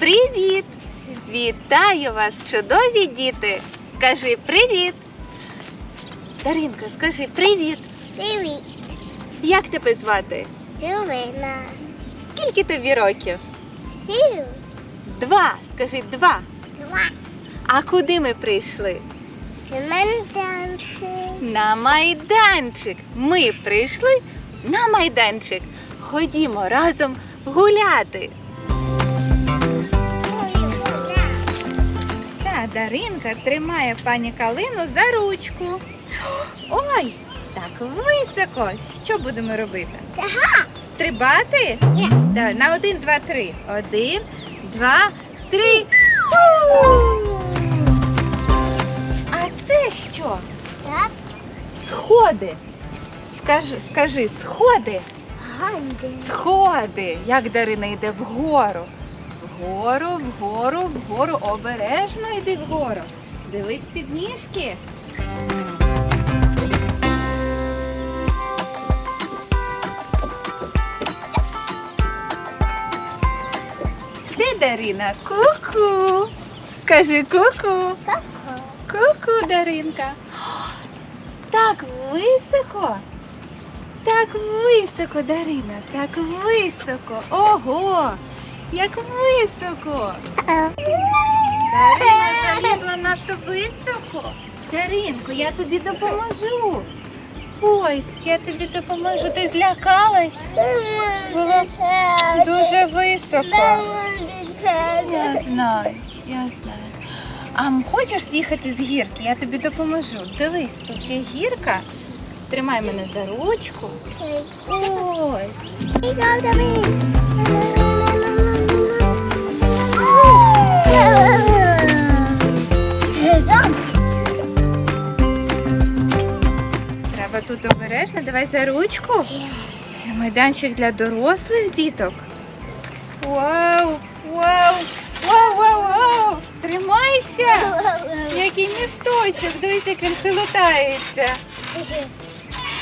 Привіт! Вітаю вас, чудові діти! Скажи привіт! Даринко, скажи привіт! Привіт, Як тебе звати? Дювина. Скільки тобі років? Сів. Два. Скажи два. Два. А куди ми прийшли? Цементанці. На майданчик. Ми прийшли на майданчик. Ходімо разом гуляти. Та Даринка тримає пані Калину за ручку. Ой, так високо. Що будемо робити? Ага. Стрибати? Ні. Да, на один, два, три. Один, два, три. А це що? Так. Сходи. Скажи, скажи, сходи. Сходи. Як Дарина йде вгору. Вгору, вгору, вгору. Обережно йди вгору. Дивись під ніжки. Де Дарина? Ку-ку. Скажи ку-ку. Ку-ку. Ку-ку, Даринка. Так високо. Так високо, Дарина, так високо. Ого! Як високо! Дарина залізла надто високо. Даринко, я тобі допоможу. Ось, я тобі допоможу. Ти злякалась? Було дуже високо. Я знаю, я знаю. А хочеш з'їхати з гірки? Я тобі допоможу. Дивись, тут є гірка. Тримай мене за ручку. Ось. Обережно. Давай за ручку. Це майданчик для дорослих діток. Вау! Вау! Вау, вау, вау! Тримайся! Який місточок! Дивись, як він хилотається.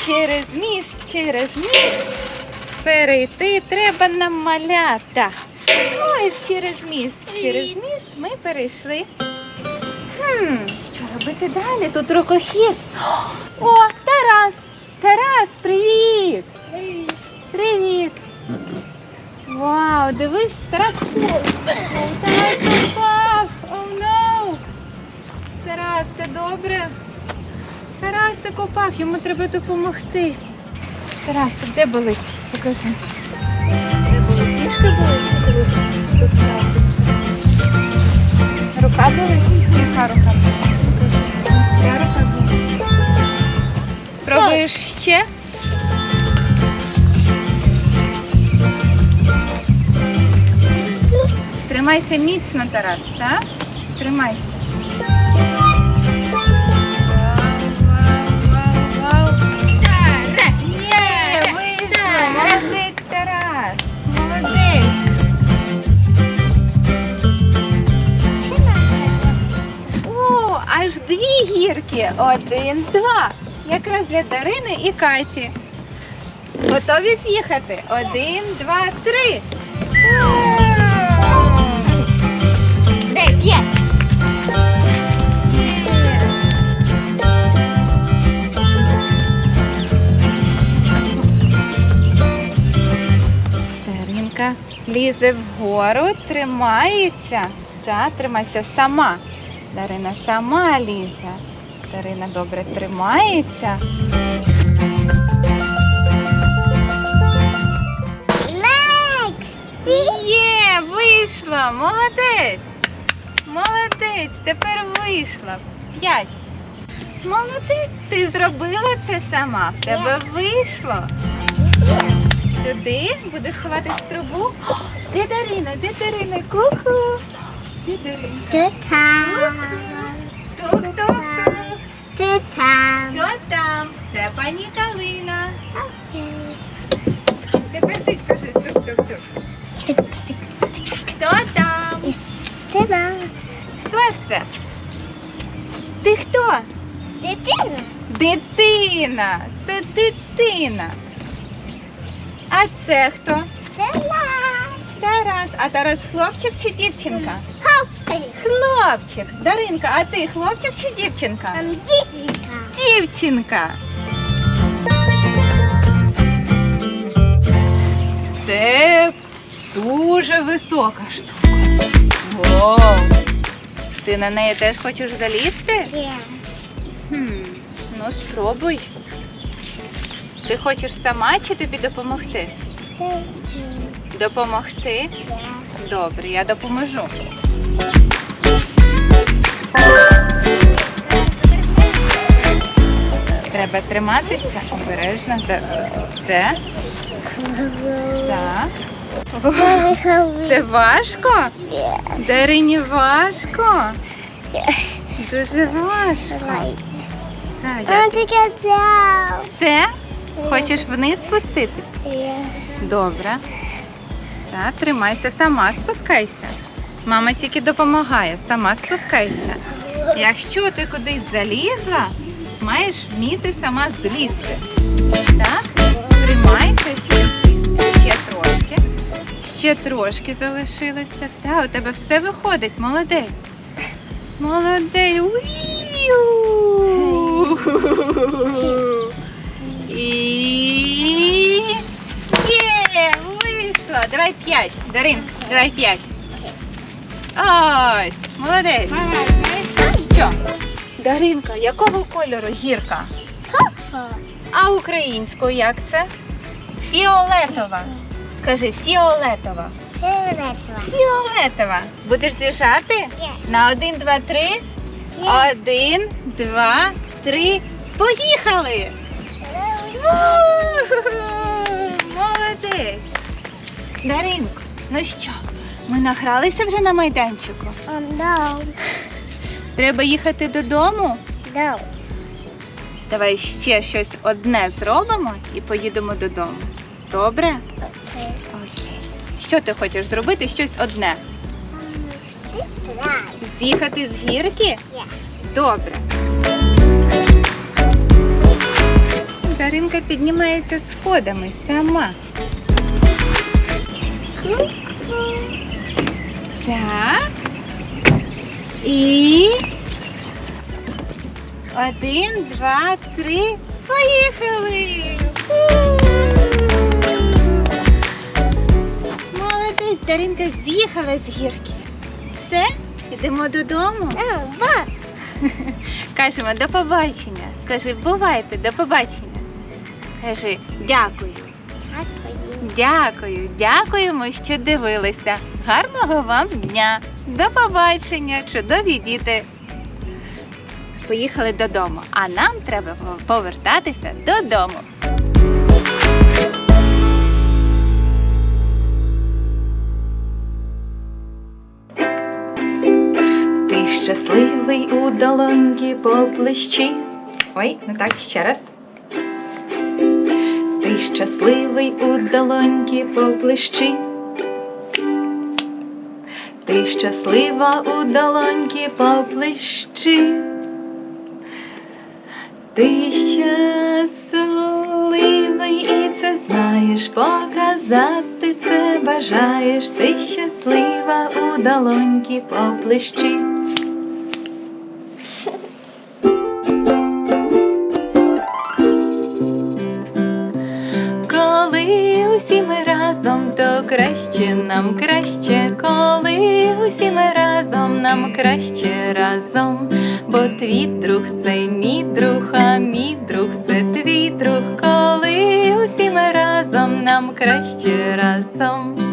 Через міст, через міст. Перейти треба нам малята. Ось через міст. Через міст ми перейшли. Хм, що робити далі? Тут рукохід. О, Тарас! Тарас, привіт! Привіт! Вау, дивись, Тарас. Тарас упав! О, no! Тарас, все добре? Тарасик упав, йому треба допомогти. Тарасик, де болить? Покажи. Де болить? Ніжка? Рука болить? Яка рука болить? Ця рука болить. Спробуєш ще? Тримайся міцно, Тарас, так? Тримайся. Є, вийшло! Молодець, Тарас! Молодець! О, аж дві гірки. Один, два. Якраз для Дарини і Каті. Готові з'їхати? Один, два, три. Дев'ять. Даринка лізе вгору, тримається. Так, тримайся сама. Дарина сама лізе. Дарина добре тримається. Є, вийшла! Молодець! Молодець! Тепер вийшла. П'ять. Молодець! Ти зробила це сама. В тебе вийшло. Сюди будеш ховатись в трубу. Де Дарина? Де Дарина? Ку-ку. Де Дарина? Тут-там. Тук-тук-тук. Тут-там. Що там? Це пані Калина. Окей. Тепер ти кажи тук-тук-тук. Хто там? Дитина. Хто це? Ти хто? Дитина. Дитина. Це дитина. А це хто? Наш. Тарас. А Тарас хлопчик чи дівчинка? Хлопчик. Даринка, а ти хлопчик чи дівчинка? Там дівчинка. Дівчинка. Це дуже висока штука. Вау! Ти на неї теж хочеш залізти? Хм, ну спробуй. Ти хочеш сама чи тобі допомогти? Допомогти? Добре, я допоможу. Треба триматися обережно. Це. Так. Це важко? Дарині важко? Дуже важко. Так, я-. Все? Хочеш вниз спуститись? Добре. Так, тримайся, сама спускайся. Мама тільки допомагає, сама спускайся. Якщо ти кудись залізла, маєш вміти сама злізти. Так? Тримайся, щоб. Ще трошки. Ще трошки залишилося. Так, у тебе все виходить, молодець. Молодець. Уіу! Давай п'ять. Дарин, давай п'ять. Ось, молодець. Що? Даринка, якого кольору гірка? А українською як це? Фіолетова. Скажи, фіолетова. Фіолетова. Фіолетова. Будеш з'їжджати? На один, два, три. Один, два, три. Поїхали! Молодець! Даринко, ну що, ми награлися вже на майданчику? No. Треба їхати додому? No. Давай ще щось одне зробимо і поїдемо додому. Добре? Okay. Окей. Що ти хочеш зробити? Щось одне. З'їхати з гірки? Є. Добре. Даринка піднімається сходами сама. Так. І. Один, два, три. Поїхали! Молодець, Даринка з'їхала з гірки. Все, йдемо додому. Oh. Кажемо до побачення. Кажи, бувайте, до побачення. Кажи, дякую. Дякую. Дякуємо, що дивилися. Гарного вам дня. До побачення, чудові діти. Поїхали додому, а нам треба повертатися додому. Ти щасливий у долоньки поплещі. Ой, не так ще раз. Щасливий у долоньки поплещі. Ти щаслива у долоньки поплещі. Ти щасливий і це знаєш, показати це бажаєш. Ти щаслива у долоньки поплещі. Усі ми разом, то краще нам краще, коли усі ми разом, нам краще разом, бо твій друг це мій друг, а мій друг це твій друг, коли усі ми разом, нам краще разом.